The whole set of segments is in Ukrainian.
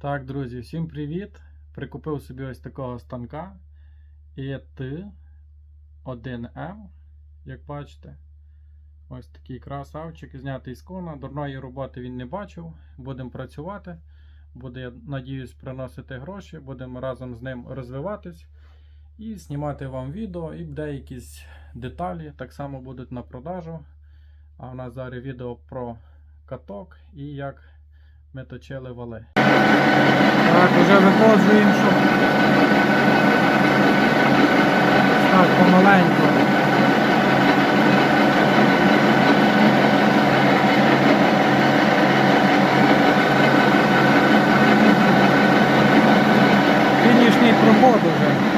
Так, друзі, всім привіт! Прикупив собі ось такого станка ET 1M, як бачите. Ось такий красавчик, знятий з кона. Дурної роботи він не бачив. Будемо працювати. Буде, надіюсь, приносити гроші. Будемо разом з ним розвиватись і знімати вам відео. І деякі деталі так само будуть на продажу. А у нас зараз відео про каток і як ми точили вали. Так, вже виходжуємо, іншу. так помаленьку. Фінішний проход уже.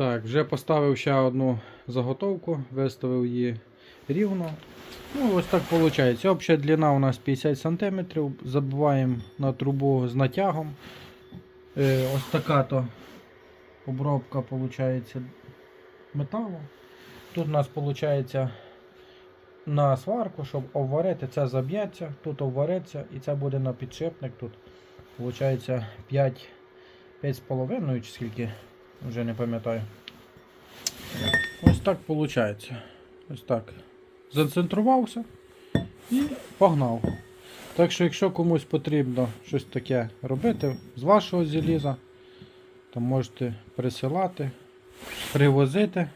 Так, вже поставив ще одну заготовку, виставив її рівно. Ну, ось так виходить. Обща длина у нас 50 см. Забиваємо на трубу з натягом. Е, ось така то обробка виходить металу. Тут у нас виходить на сварку, щоб обварити, це заб'ється, тут обвариться і це буде на підшипник. Тут виходить 5, 5,5 чи скільки, вже не пам'ятаю. Ось так виходить. Ось так. Зацентрувався і погнав. Так що, якщо комусь потрібно щось таке робити з вашого заліза, то можете присилати, привозити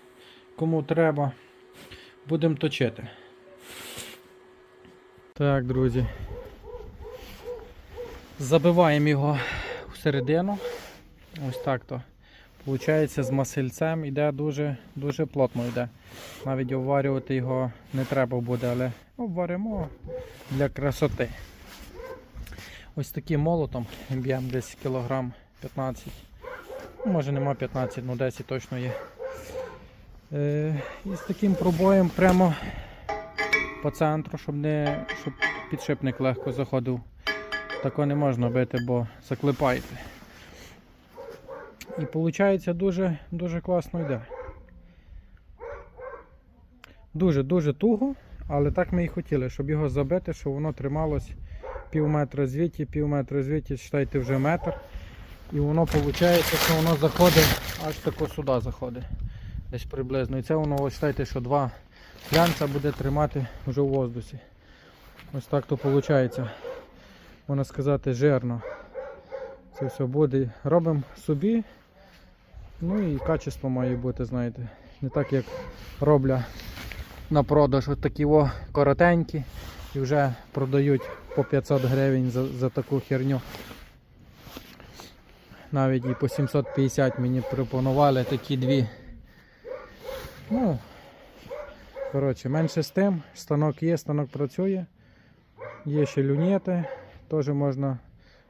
кому треба. Будемо точити. Так, друзі. Забиваємо його всередину. Ось так то. Получається, з масильцем йде дуже дуже плотно йде. Навіть обварювати його не треба буде, але обваримо для красоти. Ось таким молотом б'ємо десь кілограм 15. Ну, Може нема 15, ну 10 точно є. Е, і з таким пробоєм прямо по центру, щоб не, щоб підшипник легко заходив. Тако не можна бити, бо заклепаєте. І виходить дуже дуже класно йде. Дуже-дуже туго, але так ми і хотіли, щоб його забити, щоб воно трималось пів метра звідті, пів метра звідті, читайте вже метр. І воно виходить, що воно заходить аж тако сюди заходить. Десь приблизно. І це воно, ось читайте, що два глянця буде тримати вже у воздусі. Ось так то виходить. Можна сказати, жирно. Це все буде. Робимо собі. Ну і качество має бути, знаєте. Не так як робля на продаж от такі о, коротенькі і вже продають по 500 гривень за, за таку херню. Навіть і по 750 мені пропонували такі дві. Ну, коротше, менше з тим, станок є, станок працює. Є ще люнети, теж можна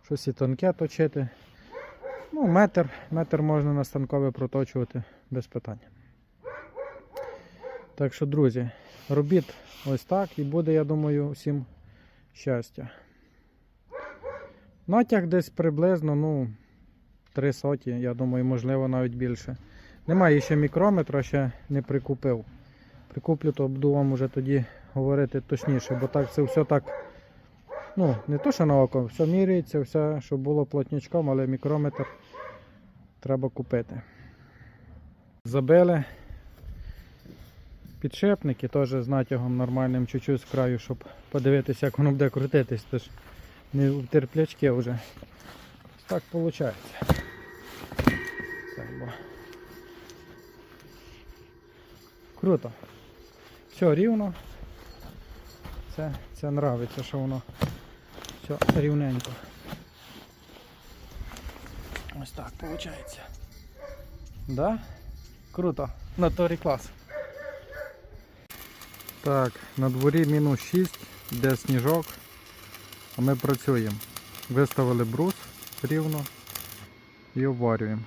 щось і тонке точити. Ну, метр, метр можна на станкове проточувати без питань. Так що, друзі, робіть ось так і буде, я думаю, всім щастя. Натяг десь приблизно, ну, три соті, я думаю, можливо, навіть більше. Немає ще мікрометра, ще не прикупив. Прикуплю, то буду вам уже тоді говорити точніше, бо так це все так. Ну, не то, що на око, все міряється, все, щоб було плотнячком, але мікрометр треба купити. Забили підшипники, теж з натягом нормальним чуть-чуть з краю, щоб подивитися, як воно буде крутитись. Тож не в терплячки вже. Так виходить. Круто. Все рівно. Це, це нравиться, що воно все рівненько. Ось так виходить. Да? Круто. На торі клас. Так, на дворі мінус 6, йде сніжок. А ми працюємо. Виставили брус рівно і обварюємо.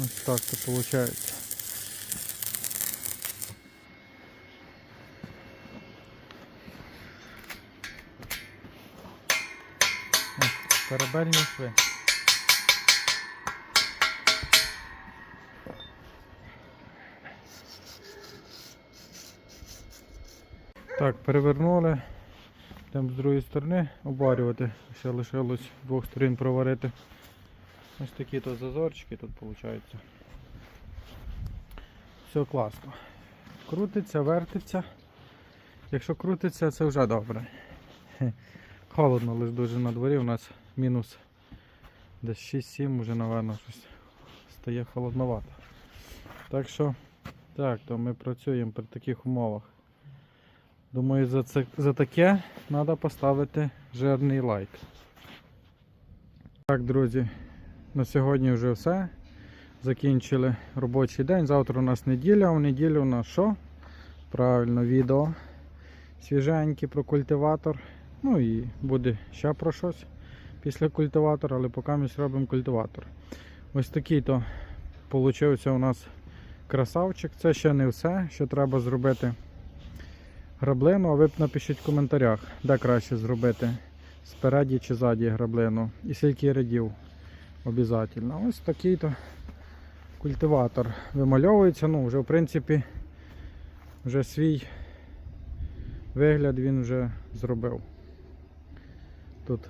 Ось так це виходить. Корабельні шви. Так, перевернули. Йдемо з другої сторони обварювати. Ще лишилось двох сторін проварити. Ось такі то зазорчики тут виходить. Все класно. Крутиться, вертиться. Якщо крутиться, це вже добре. Холодно лише дуже на дворі, у нас мінус десь 6-7 вже, напевно, щось стає холодновато. Так що, так, то ми працюємо при таких умовах. Думаю, за, це, за таке треба поставити жирний лайк. Так, друзі, на сьогодні вже все. Закінчили робочий день. Завтра у нас неділя, а в неділю у нас що? Правильно, відео свіженьке про культиватор. Ну і буде ще про щось після культиватора, але поки ми робимо культиватор. Ось такий то получився у нас красавчик. Це ще не все, що треба зробити граблину, а ви напишіть в коментарях, де краще зробити спереді чи ззаді граблину. І скільки рядів обов'язково. Ось такий то культиватор вимальовується. Ну, вже в принципі вже свій вигляд він вже зробив. Тут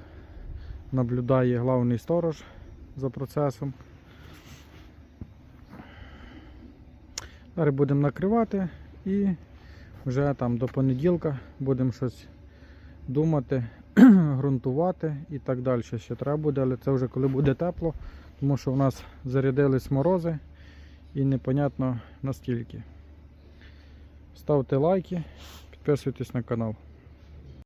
наблюдає главний сторож за процесом. Зараз будемо накривати і вже там до понеділка будемо щось думати, ґрунтувати і так далі. Ще треба буде, але це вже коли буде тепло, тому що у нас зарядились морози і непонятно наскільки. Ставте лайки, підписуйтесь на канал.